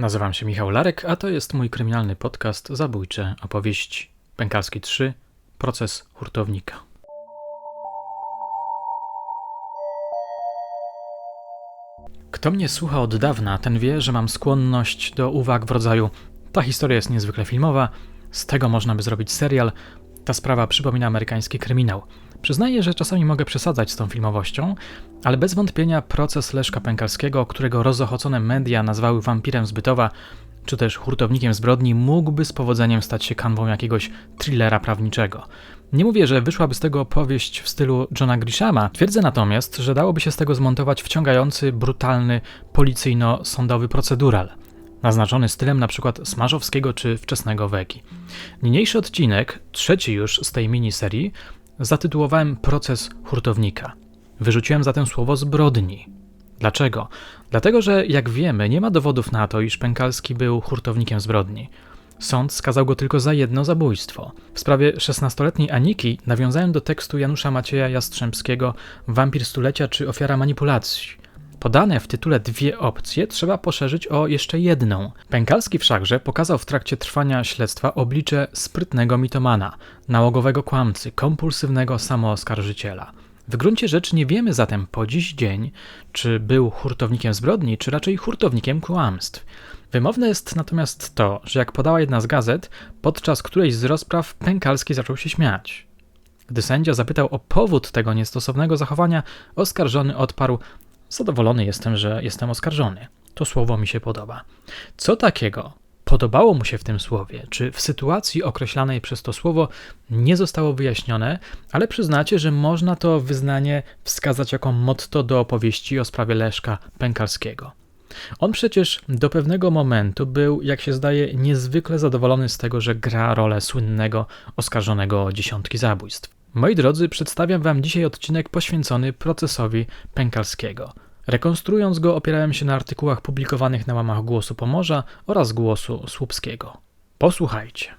Nazywam się Michał Larek, a to jest mój kryminalny podcast Zabójcze opowieści. Pękalski 3. Proces hurtownika. Kto mnie słucha od dawna, ten wie, że mam skłonność do uwag w rodzaju ta historia jest niezwykle filmowa, z tego można by zrobić serial, ta sprawa przypomina amerykański kryminał. Przyznaję, że czasami mogę przesadzać z tą filmowością, ale bez wątpienia proces Leszka Pękalskiego, którego rozochocone media nazwały wampirem zbytowa, czy też hurtownikiem zbrodni, mógłby z powodzeniem stać się kanwą jakiegoś thrillera prawniczego. Nie mówię, że wyszłaby z tego opowieść w stylu Johna Grishama, twierdzę natomiast, że dałoby się z tego zmontować wciągający, brutalny, policyjno-sądowy procedural naznaczony stylem np. Smarzowskiego czy wczesnego Weki. Niniejszy odcinek, trzeci już z tej miniserii, zatytułowałem Proces hurtownika. Wyrzuciłem zatem słowo zbrodni. Dlaczego? Dlatego, że jak wiemy, nie ma dowodów na to, iż Pękalski był hurtownikiem zbrodni. Sąd skazał go tylko za jedno zabójstwo. W sprawie 16-letniej Aniki nawiązałem do tekstu Janusza Macieja Jastrzębskiego Wampir stulecia czy ofiara manipulacji. Podane w tytule dwie opcje trzeba poszerzyć o jeszcze jedną. Pękalski wszakże pokazał w trakcie trwania śledztwa oblicze sprytnego mitomana, nałogowego kłamcy, kompulsywnego samooskarżyciela. W gruncie rzeczy nie wiemy zatem po dziś dzień, czy był hurtownikiem zbrodni, czy raczej hurtownikiem kłamstw. Wymowne jest natomiast to, że jak podała jedna z gazet, podczas którejś z rozpraw Pękalski zaczął się śmiać. Gdy sędzia zapytał o powód tego niestosownego zachowania, oskarżony odparł: Zadowolony jestem, że jestem oskarżony. To słowo mi się podoba. Co takiego podobało mu się w tym słowie? Czy w sytuacji określanej przez to słowo nie zostało wyjaśnione, ale przyznacie, że można to wyznanie wskazać jako motto do opowieści o sprawie Leszka Pękalskiego. On przecież do pewnego momentu był, jak się zdaje, niezwykle zadowolony z tego, że gra rolę słynnego oskarżonego o dziesiątki zabójstw. Moi drodzy, przedstawiam Wam dzisiaj odcinek poświęcony procesowi Pękalskiego. Rekonstruując go, opierałem się na artykułach publikowanych na łamach Głosu Pomorza oraz Głosu Słupskiego. Posłuchajcie.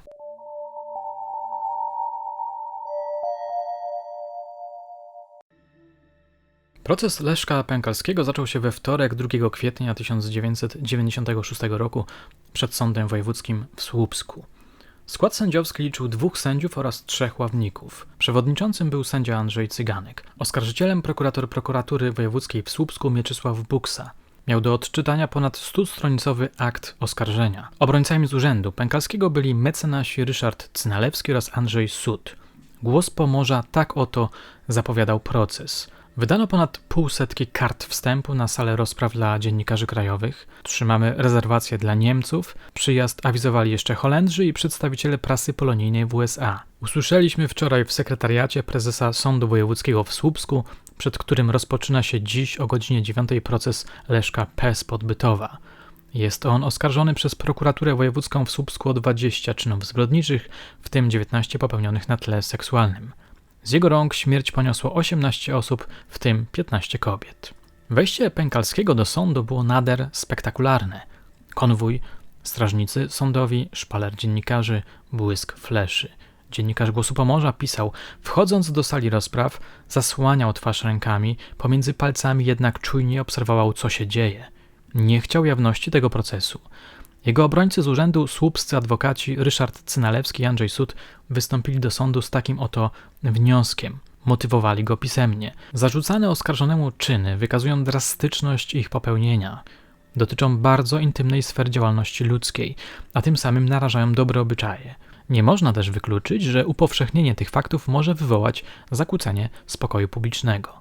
Proces Leszka Pękalskiego zaczął się we wtorek 2 kwietnia 1996 roku przed Sądem Wojewódzkim w Słupsku. Skład sędziowski liczył dwóch sędziów oraz trzech ławników. Przewodniczącym był sędzia Andrzej Cyganek. Oskarżycielem prokurator prokuratury wojewódzkiej w Słupsku Mieczysław Buksa. Miał do odczytania ponad stustronicowy akt oskarżenia. Obrońcami z urzędu Pękalskiego byli mecenasi Ryszard Cnalewski oraz Andrzej Sud. Głos Pomorza tak oto zapowiadał proces – Wydano ponad półsetki kart wstępu na salę rozpraw dla dziennikarzy krajowych. Trzymamy rezerwacje dla Niemców. Przyjazd awizowali jeszcze Holendrzy i przedstawiciele prasy polonijnej w USA. Usłyszeliśmy wczoraj w sekretariacie prezesa Sądu Wojewódzkiego w Słupsku, przed którym rozpoczyna się dziś o godzinie 9 proces Leszka P. Podbytowa. Jest on oskarżony przez prokuraturę wojewódzką w Słupsku o 20 czynów zbrodniczych, w tym 19 popełnionych na tle seksualnym. Z jego rąk śmierć poniosło 18 osób, w tym 15 kobiet. Wejście Pękalskiego do sądu było nader spektakularne. Konwój, strażnicy sądowi, szpaler dziennikarzy, błysk fleszy. Dziennikarz Głosu Pomorza pisał, wchodząc do sali rozpraw, zasłaniał twarz rękami, pomiędzy palcami jednak czujnie obserwował, co się dzieje. Nie chciał jawności tego procesu. Jego obrońcy z urzędu, słupscy adwokaci Ryszard Cynalewski i Andrzej Sud wystąpili do sądu z takim oto wnioskiem. Motywowali go pisemnie. Zarzucane oskarżonemu czyny wykazują drastyczność ich popełnienia. Dotyczą bardzo intymnej sfery działalności ludzkiej, a tym samym narażają dobre obyczaje. Nie można też wykluczyć, że upowszechnienie tych faktów może wywołać zakłócenie spokoju publicznego.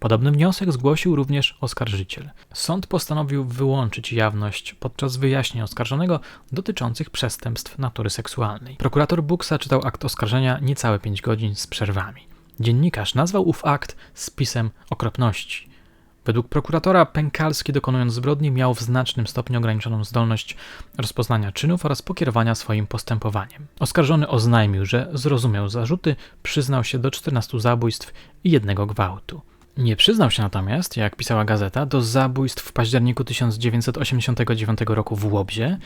Podobny wniosek zgłosił również oskarżyciel. Sąd postanowił wyłączyć jawność podczas wyjaśnień oskarżonego dotyczących przestępstw natury seksualnej. Prokurator Buksa czytał akt oskarżenia niecałe 5 godzin z przerwami. Dziennikarz nazwał ów akt spisem okropności. Według prokuratora Pękalski dokonując zbrodni miał w znacznym stopniu ograniczoną zdolność rozpoznania czynów oraz pokierowania swoim postępowaniem. Oskarżony oznajmił, że zrozumiał zarzuty, przyznał się do 14 zabójstw i jednego gwałtu. Nie przyznał się natomiast, jak pisała gazeta, do zabójstw w październiku 1989 roku w Łobzie,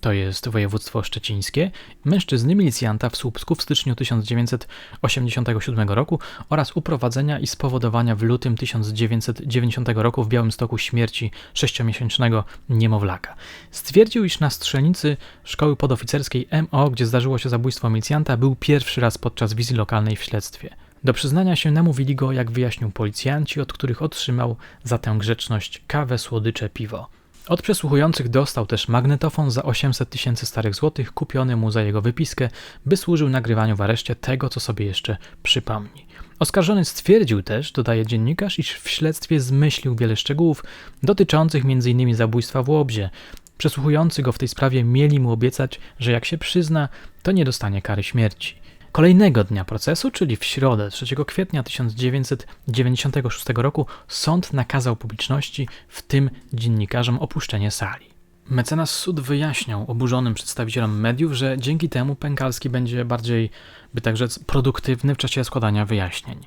to jest województwo szczecińskie, mężczyzny milicjanta w Słupsku w styczniu 1987 roku oraz uprowadzenia i spowodowania w lutym 1990 roku w Białymstoku śmierci sześciomiesięcznego niemowlaka. Stwierdził, iż na strzelnicy szkoły podoficerskiej MO, gdzie zdarzyło się zabójstwo milicjanta, był pierwszy raz podczas wizji lokalnej w śledztwie. Do przyznania się namówili go, jak wyjaśnił policjanci, od których otrzymał za tę grzeczność kawę, słodycze, piwo. Od przesłuchujących dostał też magnetofon za 800 tysięcy starych złotych, kupiony mu za jego wypiskę, by służył nagrywaniu w areszcie tego, co sobie jeszcze przypomni. Oskarżony stwierdził też, dodaje dziennikarz, iż w śledztwie zmyślił wiele szczegółów dotyczących m.in. zabójstwa w Łobzie. Przesłuchujący go w tej sprawie mieli mu obiecać, że jak się przyzna, to nie dostanie kary śmierci. Kolejnego dnia procesu, czyli w środę 3 kwietnia 1996 roku, sąd nakazał publiczności, w tym dziennikarzom, opuszczenie sali. Mecenas sud wyjaśniał oburzonym przedstawicielom mediów, że dzięki temu Pękalski będzie bardziej, by tak rzec, produktywny w czasie składania wyjaśnień.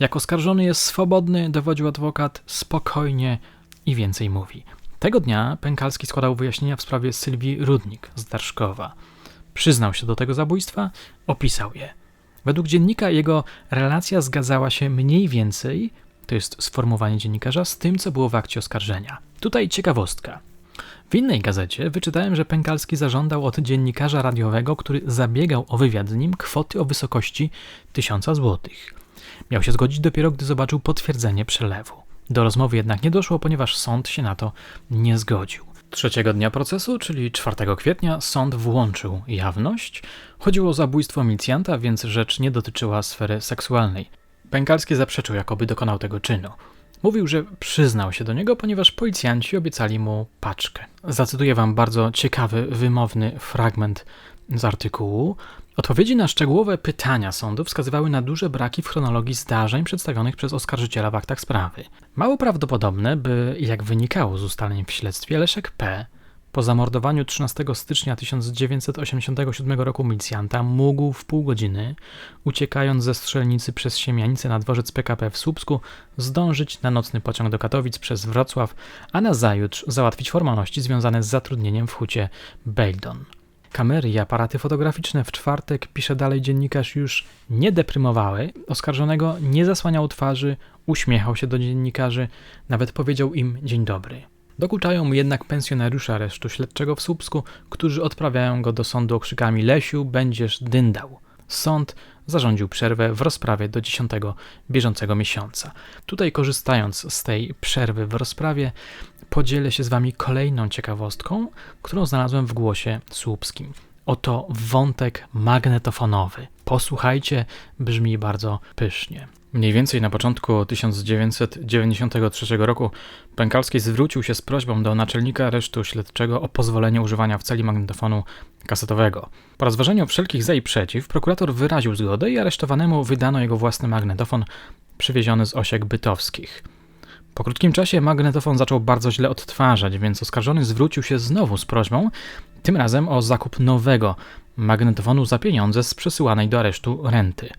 Jak oskarżony jest swobodny, dowodził adwokat, spokojnie i więcej mówi. Tego dnia Pękalski składał wyjaśnienia w sprawie Sylwii Rudnik z Darszkowa. Przyznał się do tego zabójstwa, opisał je. Według dziennika jego relacja zgadzała się mniej więcej, to jest sformułowanie dziennikarza, z tym, co było w akcie oskarżenia. Tutaj ciekawostka. W innej gazecie wyczytałem, że Pękalski zażądał od dziennikarza radiowego, który zabiegał o wywiad z nim, kwoty o wysokości 1000 złotych. Miał się zgodzić dopiero, gdy zobaczył potwierdzenie przelewu. Do rozmowy jednak nie doszło, ponieważ sąd się na to nie zgodził. Trzeciego dnia procesu, czyli 4 kwietnia, sąd włączył jawność. Chodziło o zabójstwo milicjanta, więc rzecz nie dotyczyła sfery seksualnej. Pękalski zaprzeczył, jakoby dokonał tego czynu. Mówił, że przyznał się do niego, ponieważ policjanci obiecali mu paczkę. Zacytuję wam bardzo ciekawy, wymowny fragment z artykułu. Odpowiedzi na szczegółowe pytania sądu wskazywały na duże braki w chronologii zdarzeń przedstawionych przez oskarżyciela w aktach sprawy. Mało prawdopodobne, by, jak wynikało z ustaleń w śledztwie, Leszek P. po zamordowaniu 13 stycznia 1987 roku milicjanta mógł w pół godziny, uciekając ze strzelnicy przez Siemianice na dworzec PKP w Słupsku, zdążyć na nocny pociąg do Katowic przez Wrocław, a na zajutrz załatwić formalności związane z zatrudnieniem w hucie Beldon. Kamery i aparaty fotograficzne w czwartek, pisze dalej dziennikarz, już nie deprymowały. Oskarżonego nie zasłaniał twarzy, uśmiechał się do dziennikarzy, nawet powiedział im dzień dobry. Dokuczają mu jednak pensjonariusze aresztu śledczego w Słupsku, którzy odprawiają go do sądu okrzykami Lesiu, będziesz dyndał. Sąd zarządził przerwę w rozprawie do 10 bieżącego miesiąca. Tutaj korzystając z tej przerwy w rozprawie, podzielę się z Wami kolejną ciekawostką, którą znalazłem w głosie słupskim. Oto wątek magnetofonowy. Posłuchajcie, brzmi bardzo pysznie. Mniej więcej na początku 1993 roku Pękalski zwrócił się z prośbą do naczelnika aresztu śledczego o pozwolenie używania w celi magnetofonu kasetowego. Po rozważeniu wszelkich za i przeciw, prokurator wyraził zgodę i aresztowanemu wydano jego własny magnetofon przywieziony z osiek bytowskich. Po krótkim czasie magnetofon zaczął bardzo źle odtwarzać, więc oskarżony zwrócił się znowu z prośbą, tym razem o zakup nowego magnetofonu za pieniądze z przesyłanej do aresztu renty.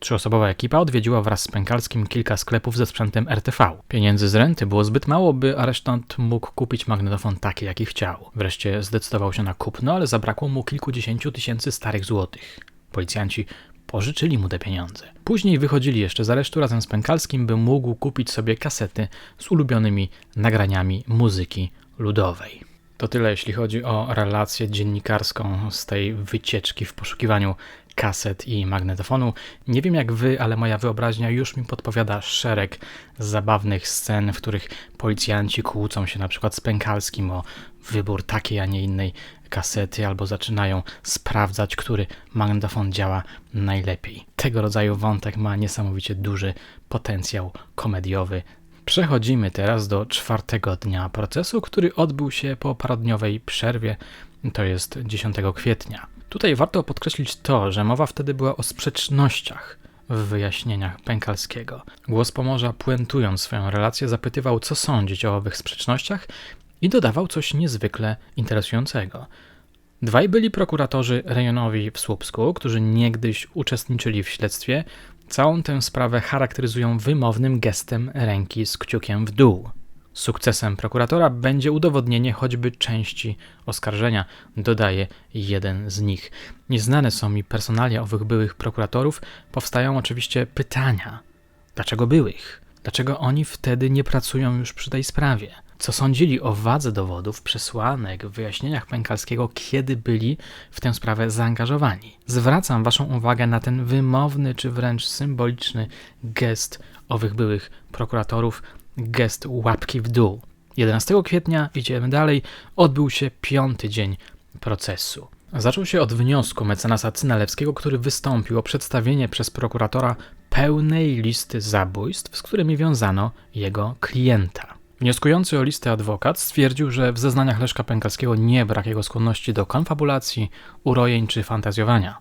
Trzyosobowa ekipa odwiedziła wraz z Pękalskim kilka sklepów ze sprzętem RTV. Pieniędzy z renty było zbyt mało, by aresztant mógł kupić magnetofon taki, jaki chciał. Wreszcie zdecydował się na kupno, ale zabrakło mu kilkudziesięciu tysięcy starych złotych. Policjanci pożyczyli mu te pieniądze. Później wychodzili jeszcze z aresztu razem z Pękalskim, by mógł kupić sobie kasety z ulubionymi nagraniami muzyki ludowej. To tyle, jeśli chodzi o relację dziennikarską z tej wycieczki w poszukiwaniu kaset i magnetofonu. Nie wiem jak wy, ale moja wyobraźnia już mi podpowiada szereg zabawnych scen, w których policjanci kłócą się na przykład z Pękalskim o wybór takiej, a nie innej kasety, albo zaczynają sprawdzać, który magnetofon działa najlepiej. Tego rodzaju wątek ma niesamowicie duży potencjał komediowy. Przechodzimy teraz do czwartego dnia procesu, który odbył się po parodniowej przerwie, to jest 10 kwietnia. Tutaj warto podkreślić to, że mowa wtedy była o sprzecznościach w wyjaśnieniach Pękalskiego. Głos Pomorza, puentując swoją relację, zapytywał, co sądzić o owych sprzecznościach i dodawał coś niezwykle interesującego. Dwaj byli prokuratorzy rejonowi w Słupsku, którzy niegdyś uczestniczyli w śledztwie, Całą tę sprawę charakteryzują wymownym gestem ręki z kciukiem w dół. Sukcesem prokuratora będzie udowodnienie choćby części oskarżenia, dodaje jeden z nich. Nieznane są mi personalia owych byłych prokuratorów, powstają oczywiście pytania: dlaczego byłych? Dlaczego oni wtedy nie pracują już przy tej sprawie? Co sądzili o wadze dowodów, przesłanek, wyjaśnieniach Pękalskiego, kiedy byli w tę sprawę zaangażowani? Zwracam Waszą uwagę na ten wymowny czy wręcz symboliczny gest owych byłych prokuratorów, gest łapki w dół. 11 kwietnia, idziemy dalej, odbył się piąty dzień procesu. Zaczął się od wniosku mecenasa Cynalewskiego, który wystąpił o przedstawienie przez prokuratora pełnej listy zabójstw, z którymi wiązano jego klienta. Wnioskujący o listę adwokat stwierdził, że w zeznaniach Leszka Pękalskiego nie brak jego skłonności do konfabulacji, urojeń czy fantazjowania.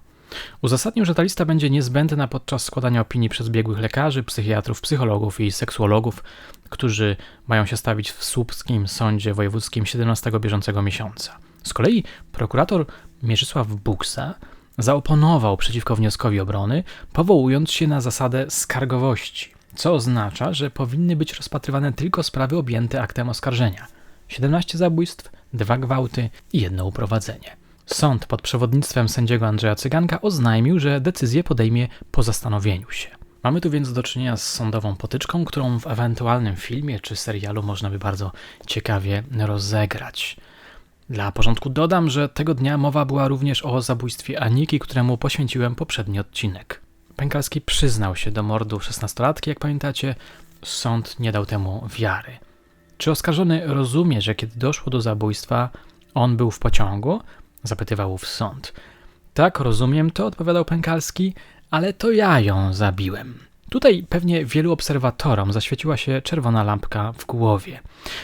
Uzasadnił, że ta lista będzie niezbędna podczas składania opinii przez biegłych lekarzy, psychiatrów, psychologów i seksuologów, którzy mają się stawić w Słupskim Sądzie Wojewódzkim 17 bieżącego miesiąca. Z kolei prokurator Mieczysław Buksa zaoponował przeciwko wnioskowi obrony, powołując się na zasadę skargowości, co oznacza, że powinny być rozpatrywane tylko sprawy objęte aktem oskarżenia. 17 zabójstw, dwa gwałty i jedno uprowadzenie. Sąd pod przewodnictwem sędziego Andrzeja Cyganka oznajmił, że decyzję podejmie po zastanowieniu się. Mamy tu więc do czynienia z sądową potyczką, którą w ewentualnym filmie czy serialu można by bardzo ciekawie rozegrać. Dla porządku dodam, że tego dnia mowa była również o zabójstwie Aniki, któremu poświęciłem poprzedni odcinek. Pękalski przyznał się do mordu szesnastolatki, jak pamiętacie, sąd nie dał temu wiary. Czy oskarżony rozumie, że kiedy doszło do zabójstwa, on był w pociągu? Zapytywał ów sąd. Tak, rozumiem to, odpowiadał Pękalski, ale to ja ją zabiłem. Tutaj pewnie wielu obserwatorom zaświeciła się czerwona lampka w głowie.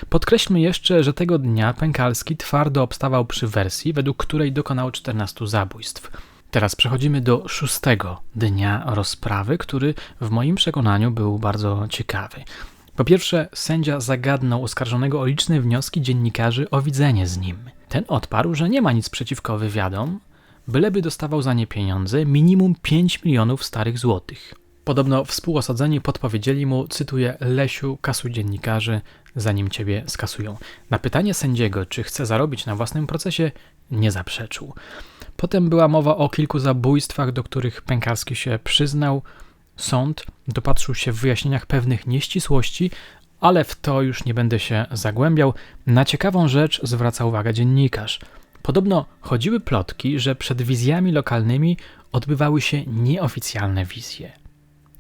Podkreślmy jeszcze, że tego dnia Pękalski twardo obstawał przy wersji, według której dokonał 14 zabójstw. Teraz przechodzimy do szóstego dnia rozprawy, który w moim przekonaniu był bardzo ciekawy. Po pierwsze, sędzia zagadnął oskarżonego o liczne wnioski dziennikarzy o widzenie z nim. Ten odparł, że nie ma nic przeciwko wywiadom, byleby dostawał za nie pieniądze minimum 5 milionów starych złotych. Podobno współosadzeni podpowiedzieli mu, cytuję, Lesiu, kasuj dziennikarzy, zanim ciebie skasują. Na pytanie sędziego, czy chce zarobić na własnym procesie, nie zaprzeczył. Potem była mowa o kilku zabójstwach, do których Pękalski się przyznał. Sąd dopatrzył się w wyjaśnieniach pewnych nieścisłości, ale w to już nie będę się zagłębiał. Na ciekawą rzecz zwraca uwagę dziennikarz. Podobno chodziły plotki, że przed wizjami lokalnymi odbywały się nieoficjalne wizje.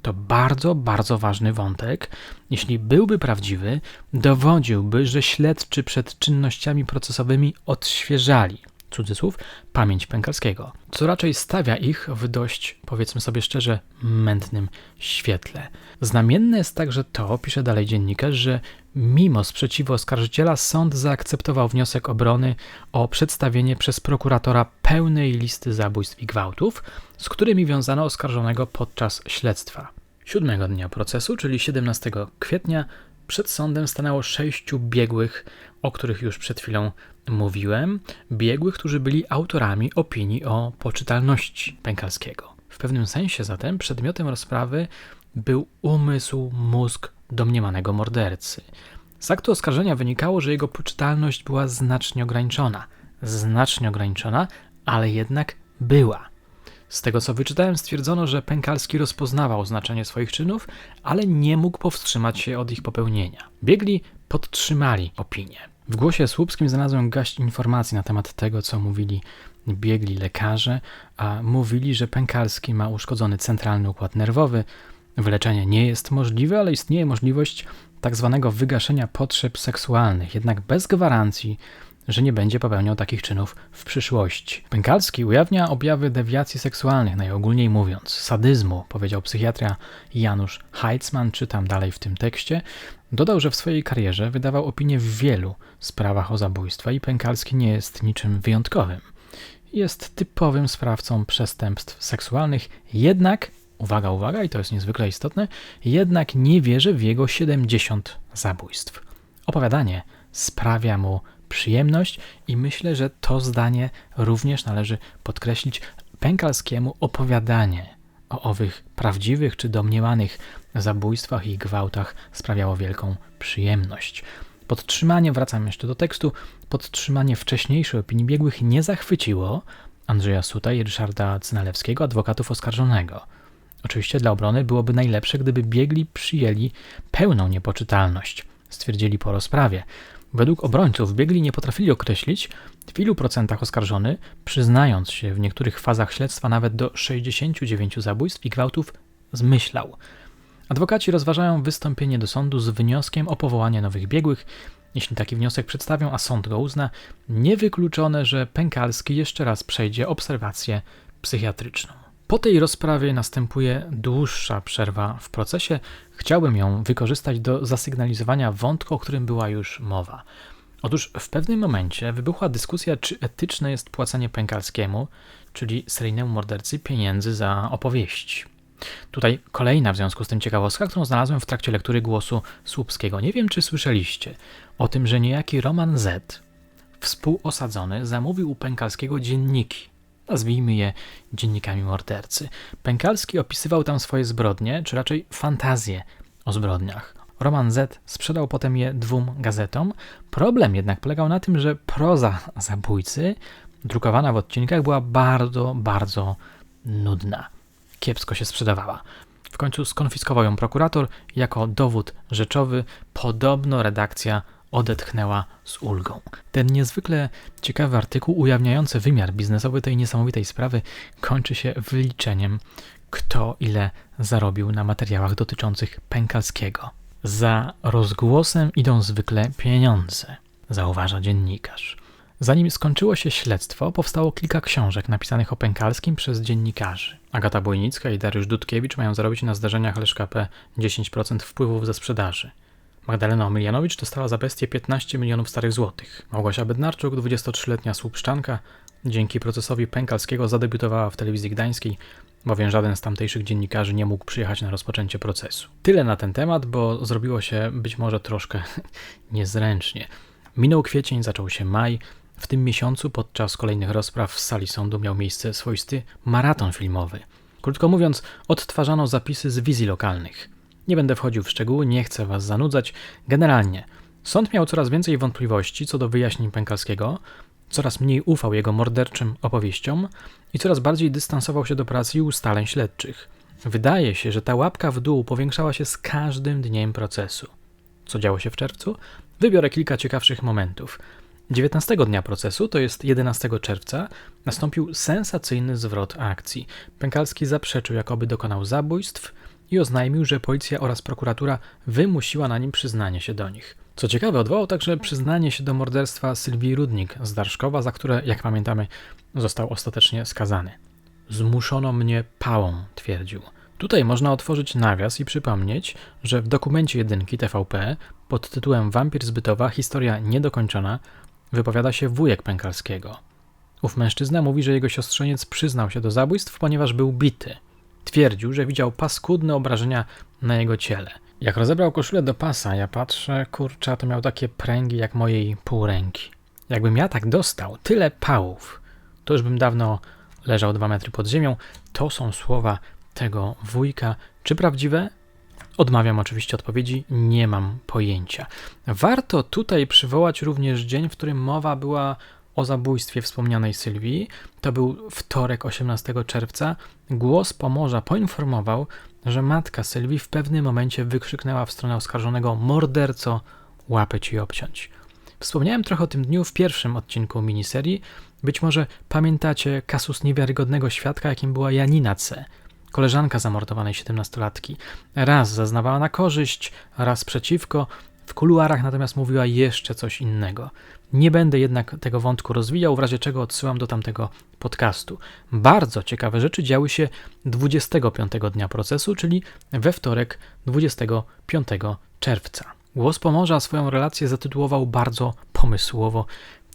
To bardzo, bardzo ważny wątek. Jeśli byłby prawdziwy, dowodziłby, że śledczy przed czynnościami procesowymi odświeżali cudzysłów, pamięć Pękalskiego, co raczej stawia ich w dość, powiedzmy sobie szczerze, mętnym świetle. Znamienne jest także to, pisze dalej dziennikarz, że mimo sprzeciwu oskarżyciela sąd zaakceptował wniosek obrony o przedstawienie przez prokuratora pełnej listy zabójstw i gwałtów, z którymi wiązano oskarżonego podczas śledztwa. Siódmego dnia procesu, czyli 17 kwietnia, przed sądem stanęło sześciu biegłych, o których już przed chwilą mówiłem, biegłych, którzy byli autorami opinii o poczytalności Pękalskiego. W pewnym sensie zatem przedmiotem rozprawy był umysł, mózg domniemanego mordercy. Z aktu oskarżenia wynikało, że jego poczytalność była znacznie ograniczona. Znacznie ograniczona, ale jednak była. Z tego co wyczytałem, stwierdzono, że Pękalski rozpoznawał znaczenie swoich czynów, ale nie mógł powstrzymać się od ich popełnienia. Biegli podtrzymali opinię. W głosie słupskim znalazłem gaść informacji na temat tego, co mówili biegli lekarze, a mówili, że Pękalski ma uszkodzony centralny układ nerwowy. Wyleczenie nie jest możliwe, ale istnieje możliwość tak zwanego wygaszenia potrzeb seksualnych, jednak bez gwarancji, że nie będzie popełniał takich czynów w przyszłości. Pękalski ujawnia objawy dewiacji seksualnych, najogólniej mówiąc, sadyzmu, powiedział psychiatra Janusz Heitzman, czytam dalej w tym tekście. Dodał, że w swojej karierze wydawał opinie w wielu sprawach o zabójstwa i Pękalski nie jest niczym wyjątkowym. Jest typowym sprawcą przestępstw seksualnych, jednak, uwaga, uwaga, i to jest niezwykle istotne, jednak nie wierzy w jego 70 zabójstw. Opowiadanie sprawia mu przyjemność i myślę, że to zdanie również należy podkreślić. Pękalskiemu opowiadanie o owych prawdziwych czy domniemanych zabójstwach i gwałtach sprawiało wielką przyjemność. Podtrzymanie, wracam jeszcze do tekstu, podtrzymanie wcześniejszej opinii biegłych nie zachwyciło Andrzeja Suta i Ryszarda Cynalewskiego, adwokatów oskarżonego. Oczywiście dla obrony byłoby najlepsze, gdyby biegli przyjęli pełną niepoczytalność, stwierdzili po rozprawie. Według obrońców biegli nie potrafili określić, w ilu procentach oskarżony, przyznając się w niektórych fazach śledztwa nawet do 69 zabójstw i gwałtów, zmyślał. Adwokaci rozważają wystąpienie do sądu z wnioskiem o powołanie nowych biegłych. Jeśli taki wniosek przedstawią, a sąd go uzna, niewykluczone, że Pękalski jeszcze raz przejdzie obserwację psychiatryczną. Po tej rozprawie następuje dłuższa przerwa w procesie. Chciałbym ją wykorzystać do zasygnalizowania wątku, o którym była już mowa. Otóż w pewnym momencie wybuchła dyskusja, czy etyczne jest płacenie Pękalskiemu, czyli seryjnemu mordercy, pieniędzy za opowieści. Tutaj kolejna w związku z tym ciekawostka, którą znalazłem w trakcie lektury głosu Słupskiego. Nie wiem, czy słyszeliście o tym, że niejaki Roman Z, współosadzony, zamówił u Pękalskiego dzienniki. Nazwijmy je dziennikami mordercy. Pękalski opisywał tam swoje zbrodnie, czy raczej fantazje o zbrodniach. Roman Z sprzedał potem je dwóm gazetom. Problem jednak polegał na tym, że proza zabójcy, drukowana w odcinkach, była bardzo, bardzo nudna. Kiepsko się sprzedawała. W końcu skonfiskował ją prokurator jako dowód rzeczowy. Podobno redakcja odetchnęła z ulgą. Ten niezwykle ciekawy artykuł ujawniający wymiar biznesowy tej niesamowitej sprawy kończy się wyliczeniem, kto ile zarobił na materiałach dotyczących Pękalskiego. Za rozgłosem idą zwykle pieniądze, zauważa dziennikarz. Zanim skończyło się śledztwo, powstało kilka książek napisanych o Pękalskim przez dziennikarzy. Agata Bojnicka i Dariusz Dudkiewicz mają zarobić na zdarzeniach Leszka P 10% wpływów ze sprzedaży. Magdalena Omylianowicz dostała za bestię 15 milionów starych złotych. Małgosia Bednarczuk, 23-letnia słupszczanka, dzięki procesowi Pękalskiego zadebiutowała w telewizji gdańskiej, bowiem żaden z tamtejszych dziennikarzy nie mógł przyjechać na rozpoczęcie procesu. Tyle na ten temat, bo zrobiło się być może troszkę niezręcznie. Minął kwiecień, zaczął się maj. W tym miesiącu podczas kolejnych rozpraw w sali sądu miał miejsce swoisty maraton filmowy. Krótko mówiąc, odtwarzano zapisy z wizji lokalnych. Nie będę wchodził w szczegóły, nie chcę was zanudzać. Generalnie, sąd miał coraz więcej wątpliwości co do wyjaśnień Pękalskiego, coraz mniej ufał jego morderczym opowieściom i coraz bardziej dystansował się do pracy i ustaleń śledczych. Wydaje się, że ta łapka w dół powiększała się z każdym dniem procesu. Co działo się w czerwcu? Wybiorę kilka ciekawszych momentów. 19 dnia procesu, to jest 11 czerwca, nastąpił sensacyjny zwrot akcji. Pękalski zaprzeczył, jakoby dokonał zabójstw i oznajmił, że policja oraz prokuratura wymusiła na nim przyznanie się do nich. Co ciekawe, odwołał także przyznanie się do morderstwa Sylwii Rudnik z Darszkowa, za które, jak pamiętamy, został ostatecznie skazany. Zmuszono mnie pałą, twierdził. Tutaj można otworzyć nawias i przypomnieć, że w dokumencie jedynki TVP pod tytułem Wampir zbytowa historia niedokończona wypowiada się wujek Pękalskiego. Ów mężczyzna mówi, że jego siostrzeniec przyznał się do zabójstw, ponieważ był bity. Twierdził, że widział paskudne obrażenia na jego ciele. Jak rozebrał koszulę do pasa, ja patrzę, kurczę, to miał takie pręgi jak mojej półręki. Jakbym ja tak dostał tyle pałów, to już bym dawno leżał dwa metry pod ziemią. To są słowa tego wujka. Czy prawdziwe? Odmawiam oczywiście odpowiedzi, nie mam pojęcia. Warto tutaj przywołać również dzień, w którym mowa była o zabójstwie wspomnianej Sylwii. To był wtorek 18 czerwca. Głos Pomorza poinformował, że matka Sylwii w pewnym momencie wykrzyknęła w stronę oskarżonego morderco, łapę ci obciąć. Wspomniałem trochę o tym dniu w pierwszym odcinku miniserii. Być może pamiętacie kasus niewiarygodnego świadka, jakim była Janina C., koleżanka zamordowanej 17-latki. Raz zaznawała na korzyść, raz przeciwko, w kuluarach natomiast mówiła jeszcze coś innego. Nie będę jednak tego wątku rozwijał, w razie czego odsyłam do tamtego podcastu. Bardzo ciekawe rzeczy działy się 25 dnia procesu, czyli we wtorek 25 czerwca. Głos Pomorza swoją relację zatytułował bardzo pomysłowo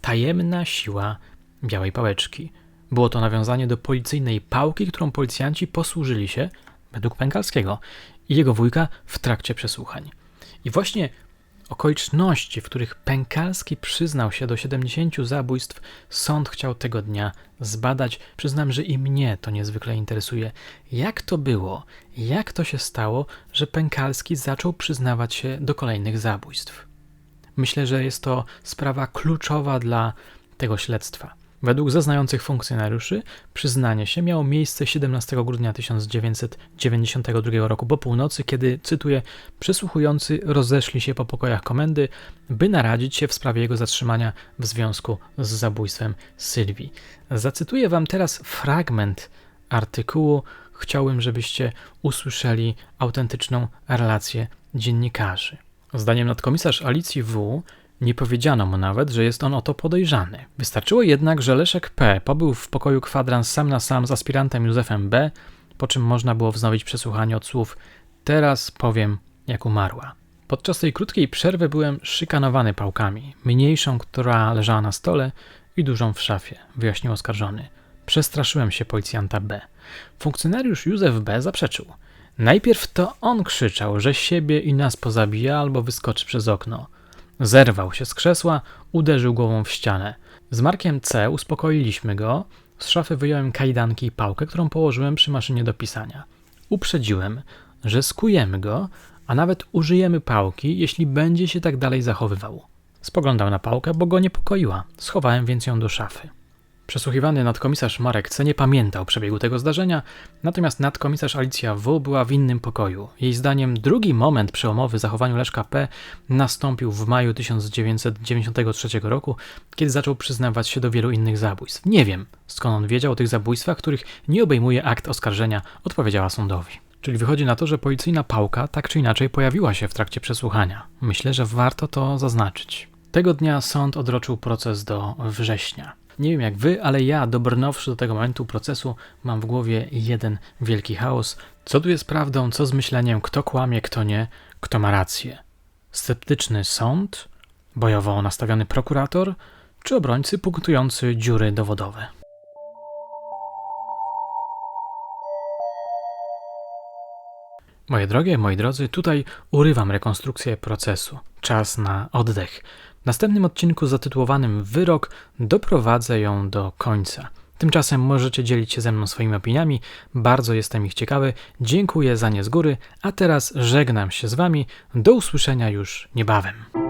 Tajemna siła białej pałeczki. Było to nawiązanie do policyjnej pałki, którą policjanci posłużyli się, według Pękalskiego, i jego wujka w trakcie przesłuchań. I właśnie Okoliczności, w których Pękalski przyznał się do 70 zabójstw, sąd chciał tego dnia zbadać. Przyznam, że i mnie to niezwykle interesuje. Jak to było? Jak to się stało, że Pękalski zaczął przyznawać się do kolejnych zabójstw? Myślę, że jest to sprawa kluczowa dla tego śledztwa. Według zeznających funkcjonariuszy przyznanie się miało miejsce 17 grudnia 1992 roku po północy, kiedy, cytuję, przesłuchujący rozeszli się po pokojach komendy, by naradzić się w sprawie jego zatrzymania w związku z zabójstwem Sylwii. Zacytuję wam teraz fragment artykułu. Chciałbym, żebyście usłyszeli autentyczną relację dziennikarzy. Zdaniem nadkomisarz Alicji W. Nie powiedziano mu nawet, że jest on o to podejrzany. Wystarczyło jednak, że Leszek P. pobył w pokoju kwadrans sam na sam z aspirantem Józefem B., po czym można było wznowić przesłuchanie od słów Teraz powiem, jak umarła. Podczas tej krótkiej przerwy byłem szykanowany pałkami, mniejszą, która leżała na stole i dużą w szafie, wyjaśnił oskarżony. Przestraszyłem się policjanta B. Funkcjonariusz Józef B. zaprzeczył. Najpierw to on krzyczał, że siebie i nas pozabija albo wyskoczy przez okno. Zerwał się z krzesła, uderzył głową w ścianę. Z Markiem C. uspokoiliśmy go. Z szafy wyjąłem kajdanki i pałkę, którą położyłem przy maszynie do pisania. Uprzedziłem, że skujemy go, a nawet użyjemy pałki, jeśli będzie się tak dalej zachowywał. Spoglądał na pałkę, bo go niepokoiła. Schowałem więc ją do szafy. Przesłuchiwany nadkomisarz Marek C. nie pamiętał przebiegu tego zdarzenia, natomiast nadkomisarz Alicja W. była w innym pokoju. Jej zdaniem drugi moment przełomowy zachowaniu Leszka P. nastąpił w maju 1993 roku, kiedy zaczął przyznawać się do wielu innych zabójstw. Nie wiem, skąd on wiedział o tych zabójstwach, których nie obejmuje akt oskarżenia, odpowiedziała sądowi. Czyli wychodzi na to, że policyjna pałka tak czy inaczej pojawiła się w trakcie przesłuchania. Myślę, że warto to zaznaczyć. Tego dnia sąd odroczył proces do września. Nie wiem jak wy, ale ja, dobrnąwszy do tego momentu procesu, mam w głowie jeden wielki chaos. Co tu jest prawdą, co z myśleniem, kto kłamie, kto nie, kto ma rację. Sceptyczny sąd, bojowo nastawiony prokurator, czy obrońcy punktujący dziury dowodowe. Moje drogie, moi drodzy, tutaj urywam rekonstrukcję procesu. Czas na oddech. W następnym odcinku zatytułowanym Wyrok doprowadzę ją do końca. Tymczasem możecie dzielić się ze mną swoimi opiniami, bardzo jestem ich ciekawy. Dziękuję za nie z góry, a teraz żegnam się z Wami. Do usłyszenia już niebawem.